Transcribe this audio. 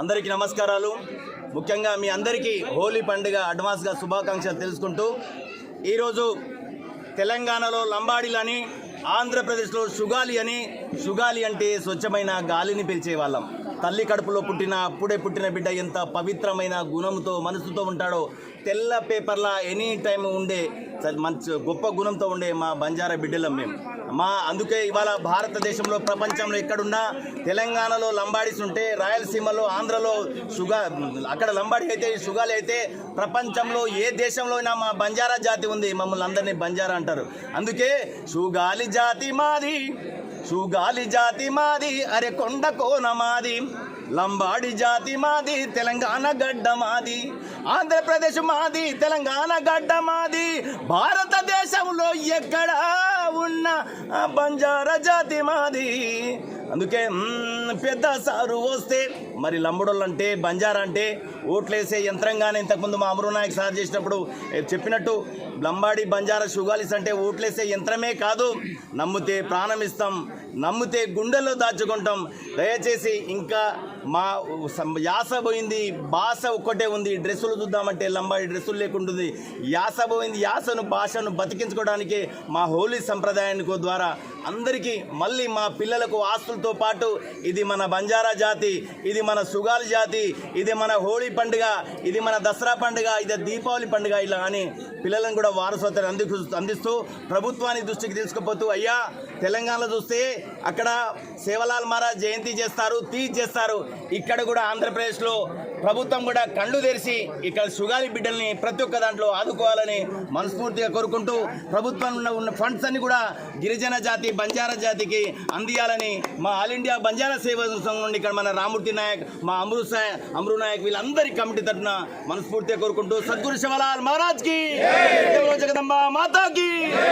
అందరికీ నమస్కారాలు. ముఖ్యంగా మీ అందరికీ హోలీ పండుగ అడ్వాన్స్గా శుభాకాంక్షలు తెలుసుకుంటూ ఈరోజు తెలంగాణలో లంబాడీలని ఆంధ్రప్రదేశ్లో సుగాలి అని సుగాలి అంటే స్వచ్ఛమైన గాలిని పిలిచే వాళ్ళం తల్లి కడుపులో పుట్టిన అప్పుడే పుట్టిన బిడ్డ ఎంత పవిత్రమైన గుణంతో మనసుతో ఉంటాడో తెల్ల పేపర్లా ఎనీ టైం ఉండే మంచి గొప్ప గుణంతో ఉండే మా బంజారా బిడ్డలం మేము. మా అందుకే ఇవాళ భారతదేశంలో ప్రపంచంలో ఎక్కడున్నా తెలంగాణలో లంబాడీస్ ఉంటే రాయలసీమలో ఆంధ్రలో సుగా అక్కడ లంబాడి అయితే సుగాలి అయితే ప్రపంచంలో ఏ దేశంలో అయినా మా బంజారా జాతి ఉంది మమ్మల్ని అందరినీ బంజారా అంటారు. అందుకే సుగాలి జాతి మాది సుగాలి జాతి మాది అరే కొండ కోన మాది. లంబాడి జాతి మాది తెలంగాణ గడ్డ మాది. ఆంధ్రప్రదేశ్ మాది తెలంగాణ గడ్డ మాది. భారతదేశంలో ఎక్కడా ఉన్న బంజార బంజారా జాతి మాది. అందుకే పెద్ద సారు వస్తే మరి లంబడోళ్ళు అంటే బంజారా అంటే ఓట్లేసే యంత్రంగానే ఇంతకుముందు మా అమరు నాయక్ సార్ చేసినప్పుడు చెప్పినట్టు లంబాడి బంజారా షుగాలిస్ అంటే ఓట్లేసే యంత్రమే కాదు. నమ్మితే ప్రాణం ఇస్తాం నమ్మితే గుండెల్లో దాచుకుంటాం. దయచేసి ఇంకా మా సం- యాస పోయింది భాష ఒక్కటే ఉంది. డ్రెస్సులు చూద్దామంటే లంబాడి డ్రెస్సులు లేకుంటుంది. యాస పోయింది యాసను భాషను బతికించుకోవడానికి మా హోలీ సంప్రదాయానికి ద్వారా అందరికీ మళ్ళీ మా పిల్లలకు ఆస్తులతో పాటు ఇది మన బంజారా జాతి ఇది మన సుగాలి జాతి ఇది మన హోళీ పండుగ ఇది మన దసరా పండుగ ఇది దీపావళి పండుగ ఇలా అని పిల్లలను కూడా వారసత్వాన్ని అంది అందిస్తూ ప్రభుత్వాన్ని దృష్టికి తీసుకుపోతూ అయ్యా తెలంగాణలో చూస్తే అక్కడ సేవలాల్ మహారాజ్ జయంతి చేస్తారు తీజ్ చేస్తారు. ఇక్కడ కూడా ఆంధ్రప్రదేశ్లో ప్రభుత్వం కూడా కళ్ళు తెరిచి ఇక్కడ సుగాలి బిడ్డల్ని ప్రతి ఒక్క దాంట్లో ఆదుకోవాలని మనస్ఫూర్తిగా కోరుకుంటూ ప్రభుత్వంలో ఉన్న ఫండ్స్ అన్ని కూడా గిరిజన జాతి బంజారా జాతికి అందియాలని మా ఆల్ ఇండియా బంజారా సేవా సంఘం నుండి ఇక్కడ మన రామూర్తి నాయక్ మా అమృ అమృ నాయక్ వీళ్ళందరి కమిటీ తరఫున మనస్ఫూర్తిగా కోరుకుంటూ సద్గురు శివలాల్ మహారాజ్కి. జగదంబ మాతాకి.